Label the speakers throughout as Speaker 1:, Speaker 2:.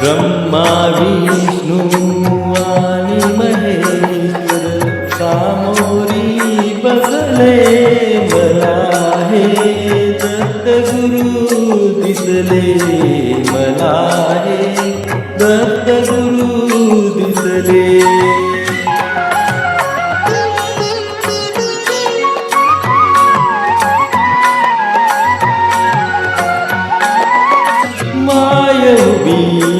Speaker 1: ब्रह्मा विष्णु आणि महेश्वर सामोरी बसले मला हे दत्तगुरु दिसले मला हे दत्तगुरु दिसले. माय उभी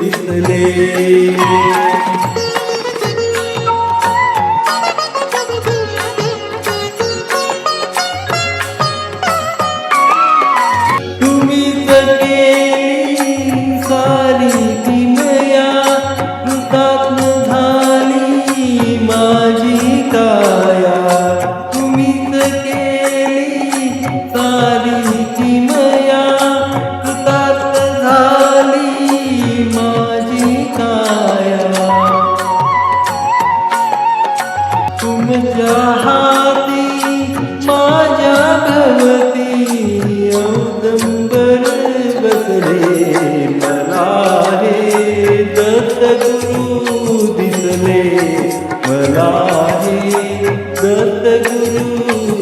Speaker 1: दिसले. जहाी मयागवती बे बहारे गतगुरु परा हे दत्तगुरु